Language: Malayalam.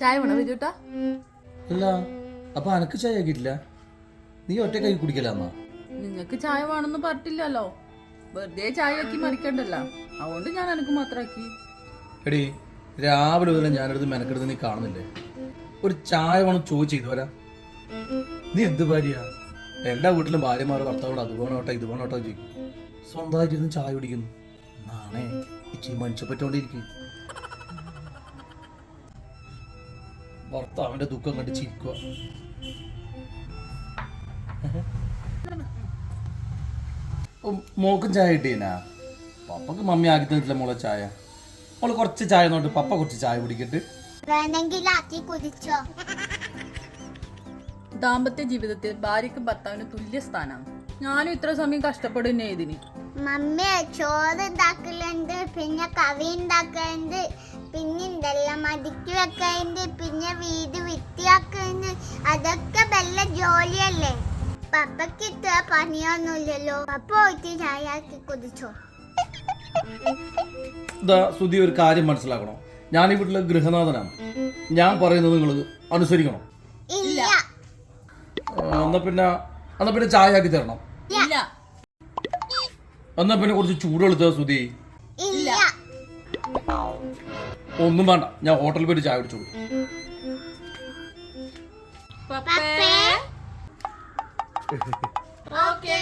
ചായ വേണോ വിജുട്ടാ അല്ല അപ്പൊ അനക്ക് ചായ ആക്കിയിട്ടില്ല? നീ ഒറ്റ കൈ കുടിക്കലാന്നാ നിങ്ങക്ക് ചായ വേണമെന്ന് പറഞ്ഞില്ലല്ലോ വെറുതെ ചായ ആക്കി മറിക്കണ്ടല്ലോ. അതുകൊണ്ട് ഞാൻ എനിക്ക് മാത്രമാക്കി എടി രാവിലെ മുതൽ ഞാനെടുത്ത് മെനക്കെടുത്ത് നീ കാണുന്നില്ലേ? ഒരു ചായ വേണം ചോദിച്ചു ഇതുവരാ? നീ എന്ത് ഭാര്യ എല്ലാ വീട്ടിലും ഭാര്യമാർ ഭർത്താവോട് അത് വേണോട്ടോ ഇത് വേണോട്ടോ ചോദിക്കും. സ്വന്തമായിട്ട് ഇരുന്ന് ചായ കുടിക്കുന്നു. നാണേ ഇച്ചിരി മനുഷ്യപ്പറ്റോണ്ടിരിക്കും ഭർത്താവിന്റെ ദുഃഖം കണ്ട് ചിരിക്കുക മോക്കും ചായ കിട്ടീനാ? പപ്പക്ക് മമ്മി ആക്കി തന്നിട്ടില്ല മോളെ ചായ. മോൾ കുറച്ച് ചായ നോട്ട് പപ്പ കുറച്ച് ചായ കുടിക്കട്ട്. ആക്കി കുടിച്ചോ. ദാമ്പത്യ ജീവിതത്തിൽ ഭാര്യക്ക് ഭർത്താവിന് തുല്യ സ്ഥാനമാണ് ഞാനും ഇത്ര സമയം കഷ്ടപ്പെടുന്നേ ഇതിന്. മമ്മി ചോറ് ഉണ്ടാക്കലുണ്ട് പിന്നെ കവി ഉണ്ടാക്കലുണ്ട് പിന്നെ ഉണ്ടല്ലോ മതിക്ക് വെക്കലുണ്ട് പിന്നെ വീട് വൃത്തിയാക്കുന്നുണ്ട് അതൊക്കെ വല്ല ജോലിയല്ലേ? പപ്പയ്ക്ക് ഇത്ര പണിയൊന്നുമില്ലല്ലോ. പപ്പ പോയിട്ട് ചായ കുതിച്ചോ സുധി ഒരു കാര്യം മനസ്സിലാക്കണം. ഞാൻ ഈ വീട്ടിലെ ഗൃഹനാഥനാണ്. ഞാൻ പറയുന്നത് നിങ്ങൾ അനുസരിക്കണം. ഇല്ല. എന്നാ പിന്നെ എന്നാ പിന്നെ ചായ ആക്കി തരണം. ഇല്ല. എന്നാ പിന്നെ കുറച്ച് ചൂടെടുത്ത സുധി. ഇല്ല. ഒന്നും വേണ്ട. ഞാൻ ഹോട്ടലിൽ പോയിട്ട് ചായ കുടിച്ചോളൂ. പപ്പേ. ഓക്കെ